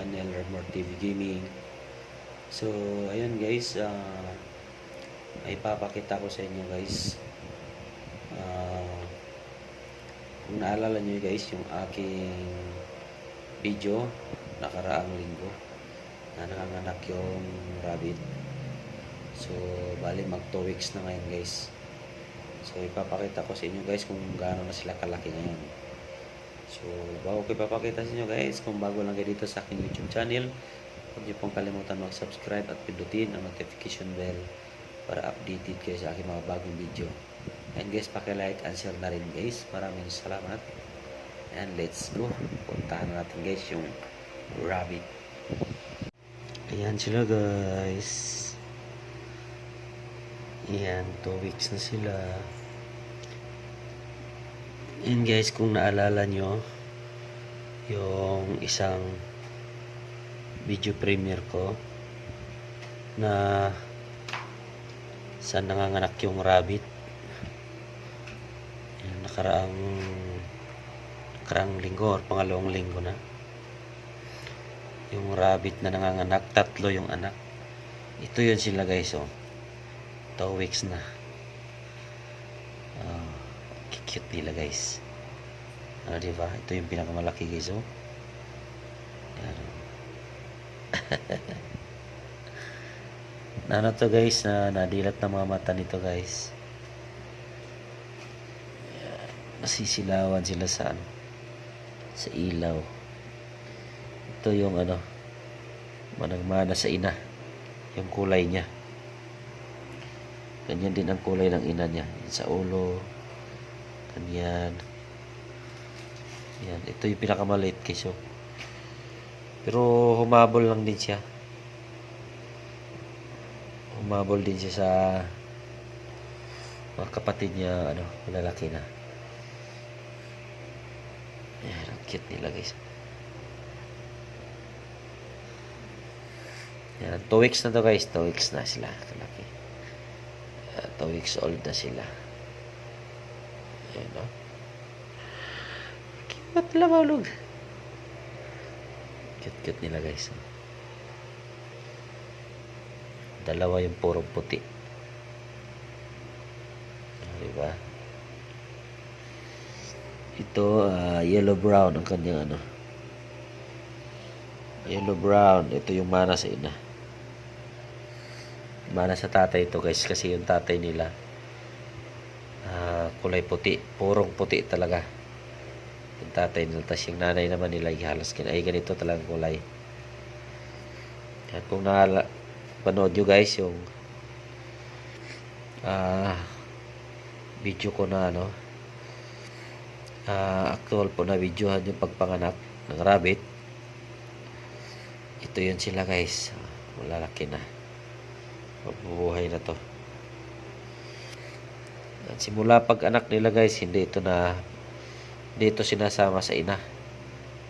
channel, Redmore TV Gaming. So, ayun guys, ah may papakita ko sa inyo guys. Ah, kung naalala nyo guys, yung aking video nakaraang linggo na nanganganak yung rabbit. So, bali mag 2 weeks na ngayon guys. So, ipapakita ko sa inyo guys kung gaano na sila kalaki ngayon. So, bago ko ipapakita sa inyo guys, kung bago lang kayo dito sa aking YouTube channel, huwag niyo pong kalimutan mag-subscribe at pindutin ang notification bell para updated kayo sa aking mga bagong video. And guys, paki-like and share na rin guys. Maraming salamat. And let's go. Puntahan na natin guys yung rabbit. Ayan sila guys. Ayan, 2 weeks na sila. And guys, kung naalala nyo, yung isang video premiere ko na saan nanganganak yung rabbit. Yung nakaraang nakaraang linggo or pangalawang linggo na. Yung rabbit na nanganganak, tatlo yung anak. Ito yun sila guys, oh. 2 weeks na. Oh, cute nila guys. Ano diba? Ito yung pinakamalaki guys, oh. Yan, oh. na ano to guys, na nadilat na mga mata nito guys. Nasisilawan sila sa ano, sa ilaw. Ito yung ano, managmana sa ina. Yung kulay niya. Ganyan din ang kulay ng ina niya. Sa ulo. Ganyan. Yan. Ito yung pinakamaliit guys. Oh. Pero humabol lang din siya. Humabol din siya sa mga kapatid niya, ano, lalaki na. Yan, ang cute nila guys. Yan, 2 weeks na to guys. 2 weeks na sila. Kalaki. 2 weeks old na sila. Ayan, no? Cute lang maulog. Cute-cute nila guys. Dalawa yung puro puti. Ah, Diba? Ito, ah, yellow-brown ang kanyang ano. Yellow-brown. Ito yung mana sa ina. Mana sa tatay ito guys kasi yung tatay nila kulay puti. Purong puti talaga. Yung tatay nila tapos yung nanay naman nila halos kin ay ganito talagang kulay. Yan kung na panood nyo guys yung ah video ko na ano ah actual po na videohan yung pagpanganak ng rabbit. Ito yun sila guys. Malalaki na mabubuhay na to at simula pag anak nila guys hindi ito na dito sinasama sa ina.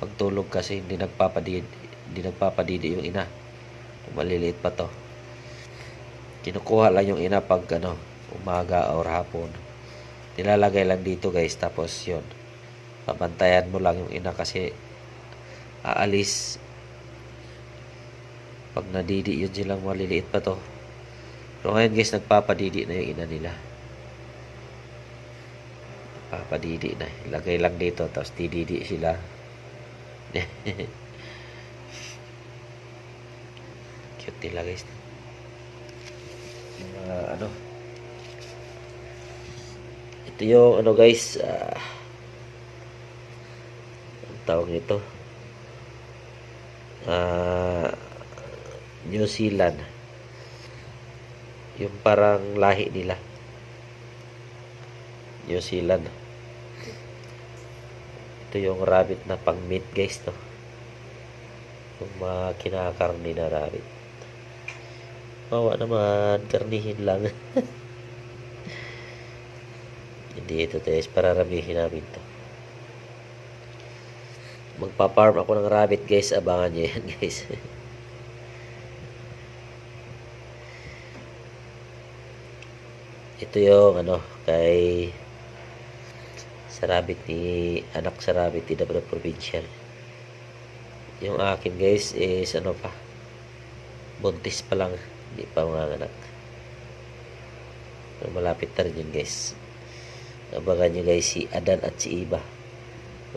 Pagtulog kasi hindi nagpapadidi hindi nagpapadidi yung ina. Maliliit pa to. Kinukuha lang yung ina pag ano umaga or hapon. Nilalagay lang dito guys tapos yun. Pabantayan mo lang yung ina kasi aalis. Pag nadidi yun silang maliliit pa to. Pero ngayon guys nagpapadidi na yung ina nila papadidi na. Ilagay lang dito, tapos dididi sila. Cute nila guys. Mga ano. Ito yung ano guys. ah ang tawag nito. ah New Zealand. Yung parang lahi nila. New Zealand. Ito yung rabbit na pang meat guys to. Yung mga kinakarni na rabbit. Mawa naman, karnihin lang. Hindi ito guys, pararamihin namin to. Magpa-farm ako ng rabbit guys, abangan nyo yan guys. ito yung ano kay sa rabbit ni anak sa rabbit ni Provincial Yung akin guys is ano pa. Buntis pa lang. Hindi pa mga anak. Malapit na rin yun guys. Abangan nyo guys si Adan at si Iba.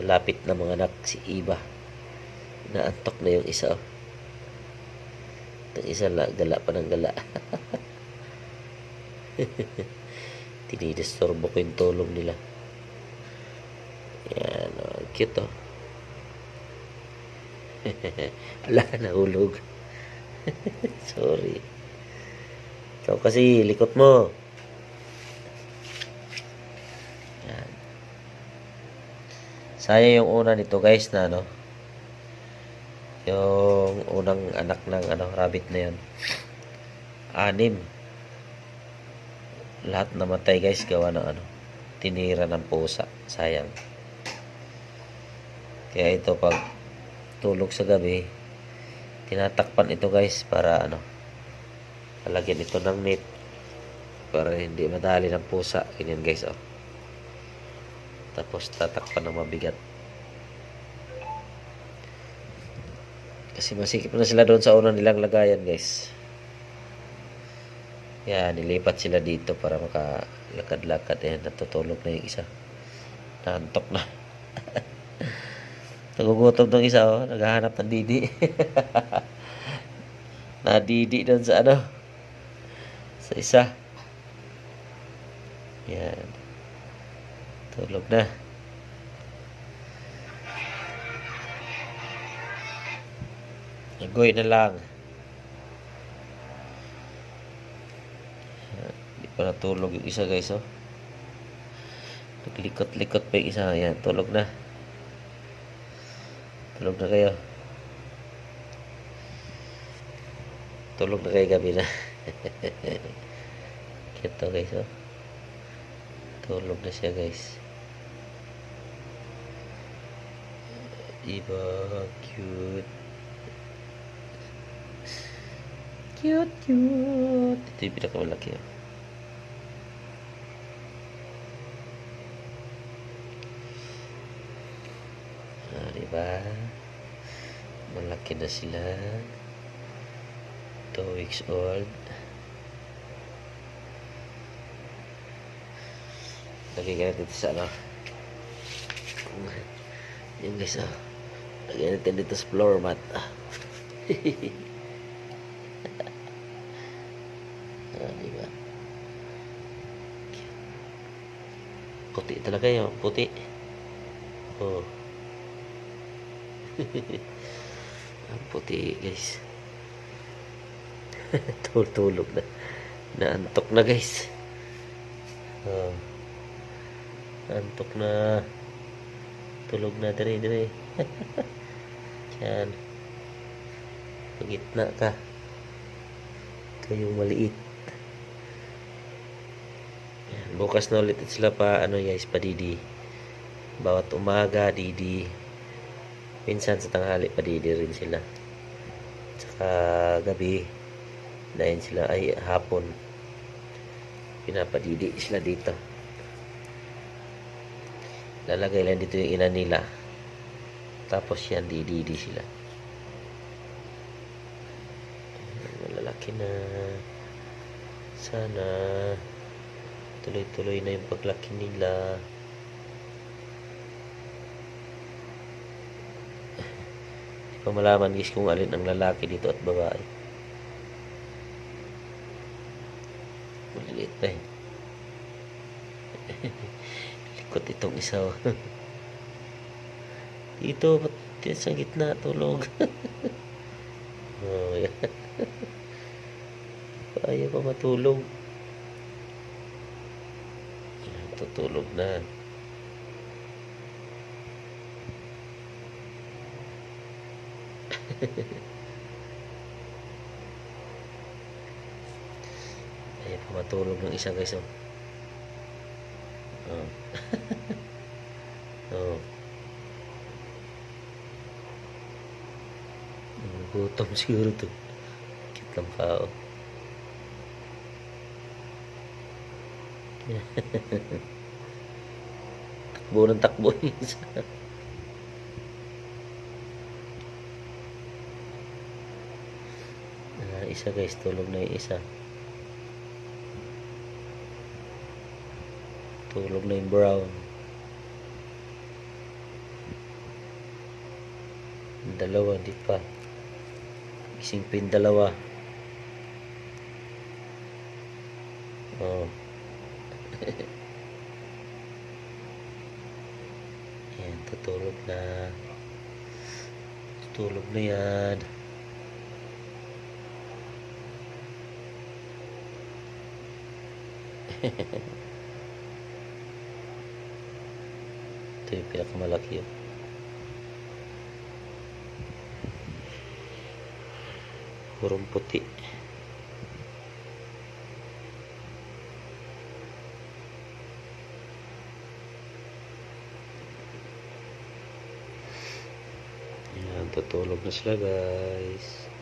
Malapit na mga anak si Iba. Naantok na yung isa oh. Itong isa la, gala pa ng gala. Tinidisturbo ko yung tulog nila. Cute oh. Ala, nahulog. Sorry. Ikaw kasi, likot mo. Yan. Sayang yung una nito guys na ano. Yung unang anak ng ano, rabbit na yun. Anim. Lahat namatay guys gawa ng ano. Tinira ng pusa. Sayang. Kaya ito pag tulog sa gabi, tinatakpan ito guys para ano, palagyan ito ng net para hindi madali ng pusa. Ganyan guys oh. Tapos tatakpan ng mabigat. Kasi masikip na sila doon sa unang nilang lagayan guys. Yan, nilipat sila dito para makalakad-lakad. Ayan, natutulog na yung isa. Naantok na. Nagugutom tong isa, oh. Naghahanap ng didi. Nadidi doon sa ano. Sa isa. Yan. Tulog na. Agoy na lang. Hindi pa natulog yung isa guys, oh. Naglikot-likot pa yung isa. Ayan, tulog na. Tulog na kayo. Tulog na kayo gabi na. Cute to guys, oh. Tulog na siya guys. Iba, cute. Cute, cute. Ito yung pinakamalaki, oh. Malaki na sila. 2 weeks old. Lagay ka natin sa ano. Yan guys, ah. Lagay natin dito sa floor mat. Ah. ah, diba? Puti talaga yun. Puti. Oh. Ang puti guys. Tulog na. Naantok na guys. Oh. Naantok na. Tulog na dire dire. Yan. Pagitna ka. Kayong maliit. Yan. Bukas na ulit sila pa ano guys, pa didi. Bawat umaga didi. Minsan sa tanghali pa didi rin sila. Tsaka gabi dahil sila ay hapon pinapadidi sila dito. Lalagay lang dito yung ina nila. Tapos yan dididi sila. Malalaki na. Sana tuloy-tuloy na yung paglaki nila ko malaman guys kung alin ang lalaki dito at babae Maliliit pa eh. Likot itong isa. oh. Dito, ba't sa gitna, tulog. oh, yan. Ayaw pa matulog. Tutulog na. Ayaw pa matulog ng isa guys. Oh. Oh. oh. Gutom siguro to. Kit lang pa oh. takbo ng takbo yung isa. Isa guys, tulog na yung isa. Tulog na yung brown. Dalawa, di pa. Gising yung dalawa. Oh. Yan, tutulog na. Tutulog na yan. Ito yung pinakamalaki yun. Purong puti. Yan, tutulog na sila guys.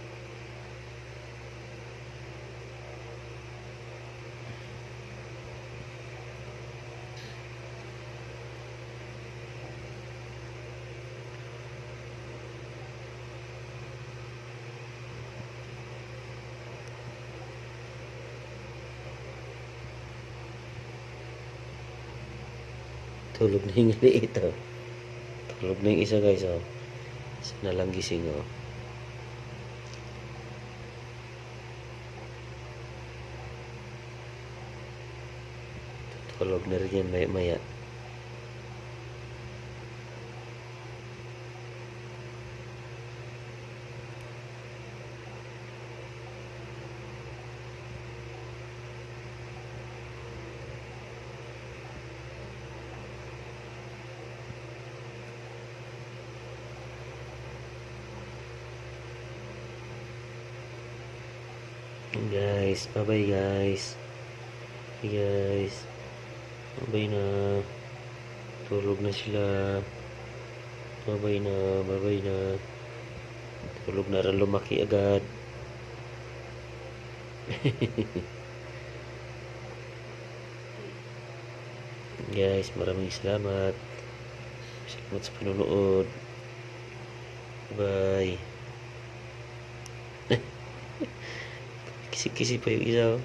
Tulog na yung liit oh. Tulog na yung isa guys oh. Isa na lang gising oh. Tulog na rin yan maya Guys, bye-bye guys. Hey guys. Bye-bye na. Tulog na sila. Bye-bye na, bye-bye na. Tulog na rin lumaki agad. guys, maraming salamat. Salamat sa panonood. Bye. Kisi-kisi pa yung isa. oh.